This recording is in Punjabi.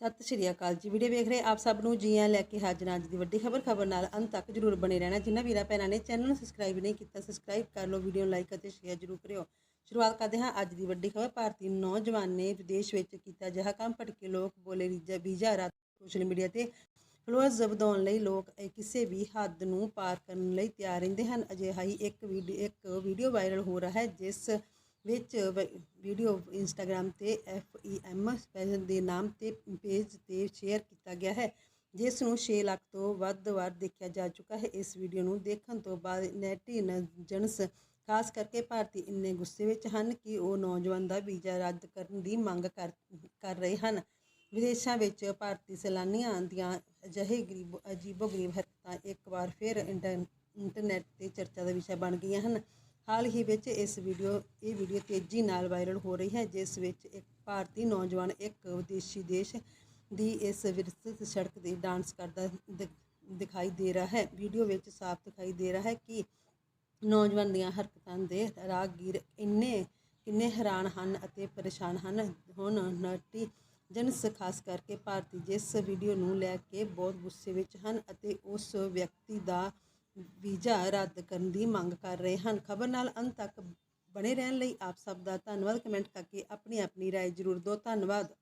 ਸਤਿ ਸ਼੍ਰੀ ਅਕਾਲ ਜੀ। ਵੀਡੀਓ ਵੇਖ ਰਹੇ ਆਪ ਸਭ ਨੂੰ ਜੀ ਆਇਆਂ ਲੈ ਕੇ ਹਾਜ਼ਰ ਹਾਂ ਅੱਜ ਦੀ ਵੱਡੀ ਖਬਰ। ਖਬਰ ਨਾਲ ਅੰਤ ਤੱਕ ਜਰੂਰ ਬਣੇ ਰਹਿਣਾ। ਜਿਨ੍ਹਾਂ ਵੀਰਾਂ ਭੈਣਾਂ ਨੇ ਚੈਨਲ ਨੂੰ ਸਬਸਕ੍ਰਾਈਬ ਨਹੀਂ ਕੀਤਾ ਸਬਸਕ੍ਰਾਈਬ ਕਰ ਲਓ, ਵੀਡੀਓ ਨੂੰ ਲਾਈਕ ਅਤੇ ਸ਼ੇਅਰ ਜਰੂਰ ਕਰਿਓ। ਸ਼ੁਰੂਆਤ ਕਰਦੇ ਹਾਂ ਅੱਜ ਦੀ ਵੱਡੀ ਖਬਰ। ਭਾਰਤੀ ਨੌਜਵਾਨ ਨੇ ਵਿਦੇਸ਼ ਵਿੱਚ ਕੀਤਾ ਜਿਹਾ ਕੰਮ। ਭਟਕੇ ਲੋਕ ਬੋਲੇ ਵੀਜ਼ਾ ਵੀਜ਼ਾ ਰਾਤ ਸੋਸ਼ਲ ਮੀਡੀਆ ਤੇ ਫਲੋਅਰਸ ਵਧਾਉਣ ਲਈ ਲੋਕ ਕਿਸੇ ਵੀ ਹੱਦ ਨੂੰ ਪਾਰ ਕਰਨ ਲਈ ਤਿਆਰ ਰਹਿੰਦੇ ਹਨ। ਅਜਿਹਾ ਹੀ ਇੱਕ ਵੀਡੀਓ ਇੱਕ ਵੀਡੀਓ ਵਾਇਰਲ ਹੋ ਰਿਹਾ ਹੈ, ਜਿਸ ਵਿੱਚ ਵ- ਵੀਡੀਓ ਇੰਸਟਾਗ੍ਰam ਤੇ FEM ਸਪੈਸ਼ਲ ਦੇ ਨਾਮ ਤੇ ਪੇਜ ਤੇ ਸ਼ੇਅਰ ਕੀਤਾ ਗਿਆ ਹੈ, ਜਿਸ ਨੂੰ 6 ਲੱਖ ਤੋਂ ਵੱਧ ਵਾਰ ਦੇਖਿਆ ਜਾ ਚੁੱਕਾ ਹੈ। ਇਸ ਵੀਡੀਓ ਨੂੰ ਦੇਖਣ ਤੋਂ ਬਾਅਦ ਨੈਟੀਜ਼ਨਸ ਖਾਸ ਕਰਕੇ ਭਾਰਤੀ ਇੰਨੇ ਗੁੱਸੇ ਵਿੱਚ ਹਨ ਕਿ ਉਹ ਨੌਜਵਾਨ ਦਾ ਵੀਜ਼ਾ ਰੱਦ ਕਰਨ ਦੀ ਮੰਗ ਕਰ ਕਰ ਰਹੇ ਹਨ। ਵਿਦੇਸ਼ਾਂ ਵਿੱਚ ਭਾਰਤੀ ਸੈਲਾਨੀਆਂ ਦੀਆਂ ਅਜਿਹੇ ਗਰੀਬ, ਅਜੀਬੋ-ਗਰੀਬ ਹਰਕਤਾਂ ਇੱਕ ਵਾਰ ਫਿਰ ਇੰਟਰ- ਇੰਟਰਨੈਟ ਤੇ ਚਰਚਾ ਦਾ ਵਿਸ਼ਾ ਬਣ ਗਈਆਂ ਹਨ। ਹਾਲ ਹੀ ਵਿੱਚ ਇਸ ਵੀਡੀਓ, ਇਹ ਵੀਡੀਓ ਤੇਜ਼ੀ ਨਾਲ ਵਾਇਰਲ ਹੋ ਰਹੀ ਹੈ, ਜਿਸ ਵਿੱਚ ਇੱਕ ਭਾਰਤੀ ਨੌਜਵਾਨ ਇੱਕ ਵਿਦੇਸ਼ੀ ਦੇਸ਼ ਦੀ ਇਸ ਵਿਰਸਤ ਸੜਕ ਤੇ ਡਾਂਸ ਕਰਦਾ ਦਿਖਾਈ ਦੇ ਰਿਹਾ ਹੈ। ਵੀਡੀਓ ਵਿੱਚ ਸਾਫ਼ ਦਿਖਾਈ ਦੇ ਰਿਹਾ ਹੈ ਕਿ ਨੌਜਵਾਨ ਦੀਆਂ ਹਰਕਤਾਂ ਦੇ ਰਾਹਗੀਰ ਇੰਨੇ, ਕਿੰਨੇ ਹੈਰਾਨ ਹਨ ਅਤੇ ਪਰੇਸ਼ਾਨ ਹਨ। ਹੁਣ ਨਟੀ ਜਨਸ ਖਾਸ ਕਰਕੇ ਭਾਰਤੀ ਜਿਸ ਵੀਡੀਓ ਨੂੰ ਲੈ ਕੇ ਬਹੁਤ ਗੁੱਸੇ ਵਿੱਚ ਹਨ ਅਤੇ ਉਸ ਵਿਅਕਤੀ ਦਾ ਵੀਜ਼ਾ ਰੱਦ ਕਰਨ ਦੀ ਮੰਗ ਕਰ ਰਹੇ ਹਨ ਖਬਰ ਨਾਲ ਅੰਤ ਤੱਕ ਬਣੇ ਰਹਿਣ ਲਈ ਆਪ ਸਭ ਦਾ ਧੰਨਵਾਦ ਕਮੈਂਟ ਕਰਕੇ ਆਪਣੀ ਆਪਣੀ رائے ਜ਼ਰੂਰ ਦਿਓ ਧੰਨਵਾਦ